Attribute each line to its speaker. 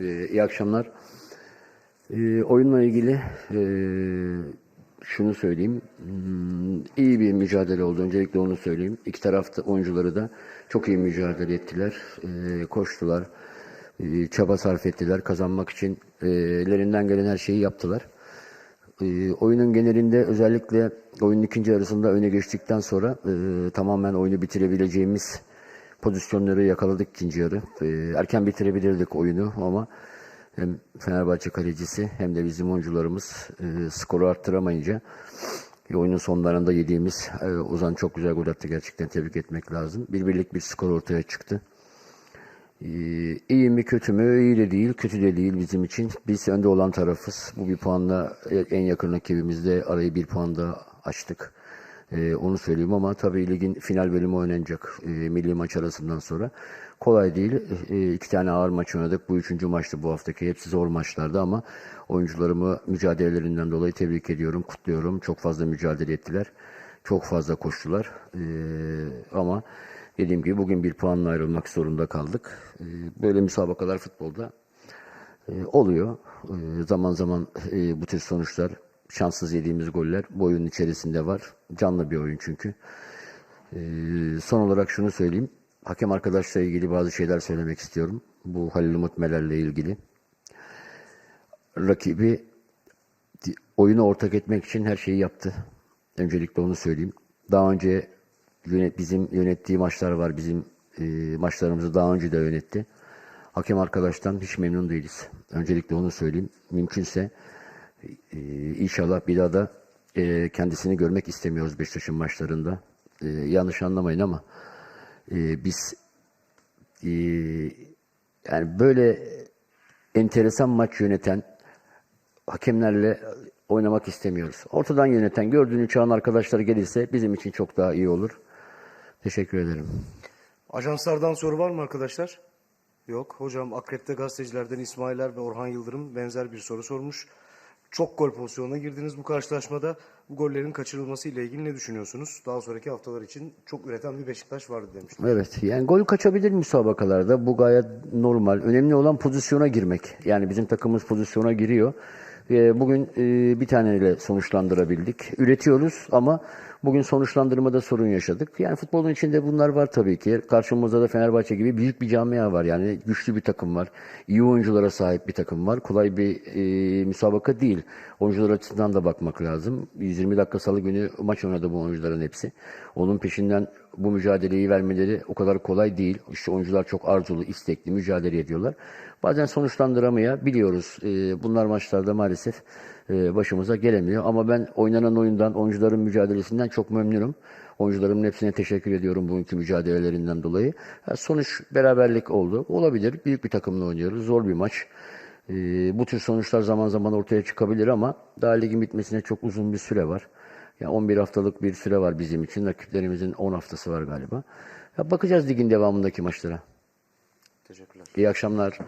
Speaker 1: Ee, iyi akşamlar. Ee, oyunla ilgili e, şunu söyleyeyim. Hmm, iyi bir mücadele oldu. Öncelikle onu söyleyeyim. İki tarafta oyuncuları da çok iyi mücadele ettiler. Ee, koştular. Ee, çaba sarf ettiler. Kazanmak için e, ellerinden gelen her şeyi yaptılar. Ee, oyunun genelinde özellikle oyunun ikinci yarısında öne geçtikten sonra e, tamamen oyunu bitirebileceğimiz pozisyonları yakaladık ikinci yarı. Ee, erken bitirebilirdik oyunu ama hem Fenerbahçe kalecisi hem de bizim oyuncularımız e, skoru arttıramayınca e, oyunun sonlarında yediğimiz e, Ozan çok güzel gol attı gerçekten tebrik etmek lazım. Bir birlik bir skor ortaya çıktı. Ee, İyi mi kötü mü? İyi de değil, kötü de değil bizim için. Biz önde olan tarafız. Bu bir puanla en yakın rakibimizde arayı bir puan açtık. Ee, onu söyleyeyim ama tabii ligin final bölümü oynanacak e, milli maç arasından sonra. Kolay değil. E, iki tane ağır maç oynadık. Bu üçüncü maçtı bu haftaki. Hepsi zor maçlardı ama oyuncularımı mücadelelerinden dolayı tebrik ediyorum, kutluyorum. Çok fazla mücadele ettiler. Çok fazla koştular. Ee, ama dediğim gibi bugün bir puanla ayrılmak zorunda kaldık. Ee, böyle müsabakalar futbolda e, oluyor. E, zaman zaman e, bu tür sonuçlar, şanssız yediğimiz goller bu oyunun içerisinde var. Canlı bir oyun çünkü. E, son olarak şunu söyleyeyim. Hakem arkadaşla ilgili bazı şeyler söylemek istiyorum. Bu Halil Umut Meler'le ilgili. Rakibi oyunu ortak etmek için her şeyi yaptı. Öncelikle onu söyleyeyim. Daha önce yönet, bizim yönettiği maçlar var. Bizim e, maçlarımızı daha önce de yönetti. Hakem arkadaştan hiç memnun değiliz. Öncelikle onu söyleyeyim. Mümkünse e, inşallah bir daha da e, kendisini görmek istemiyoruz Beşiktaş'ın maçlarında. E, yanlış anlamayın ama e, biz e, yani böyle enteresan maç yöneten hakemlerle oynamak istemiyoruz. Ortadan yöneten, gördüğünü çağın arkadaşları gelirse bizim için çok daha iyi olur. Teşekkür ederim.
Speaker 2: Ajanslardan soru var mı arkadaşlar? Yok. Hocam Akrep'te gazetecilerden İsmailer ve Orhan Yıldırım benzer bir soru sormuş. Çok gol pozisyonuna girdiniz bu karşılaşmada. Bu gollerin kaçırılması ile ilgili ne düşünüyorsunuz? Daha sonraki haftalar için çok üreten bir Beşiktaş vardı demiştim.
Speaker 1: Evet, yani gol kaçabilir müsabakalarda. Bu gayet normal. Önemli olan pozisyona girmek. Yani bizim takımımız pozisyona giriyor. Ee, Bugün e, bir taneyle sonuçlandırabildik. Üretiyoruz ama bugün sonuçlandırmada sorun yaşadık. Yani futbolun içinde bunlar var tabii ki. Karşımızda da Fenerbahçe gibi büyük bir camia var. Yani güçlü bir takım var. İyi oyunculara sahip bir takım var. Kolay bir e, müsabaka değil. Oyuncular açısından da bakmak lazım. 120 dakika salı günü maç oynadı bu oyuncuların hepsi. Onun peşinden bu mücadeleyi vermeleri o kadar kolay değil. İşte oyuncular çok arzulu, istekli mücadele ediyorlar. Bazen sonuçlandıramayabiliyoruz. Ee, bunlar maçlarda maalesef e, başımıza gelemiyor. Ama ben oynanan oyundan, oyuncuların mücadelesinden çok memnunum. Oyuncularımın hepsine teşekkür ediyorum bugünkü mücadelelerinden dolayı. Sonuç beraberlik oldu. Olabilir. Büyük bir takımla oynuyoruz. Zor bir maç. Ee, bu tür sonuçlar zaman zaman ortaya çıkabilir ama daha ligin bitmesine çok uzun bir süre var. Ya 11 haftalık bir süre var bizim için. Rakiplerimizin 10 haftası var galiba. Ya bakacağız ligin devamındaki maçlara.
Speaker 2: Teşekkürler.
Speaker 1: İyi akşamlar.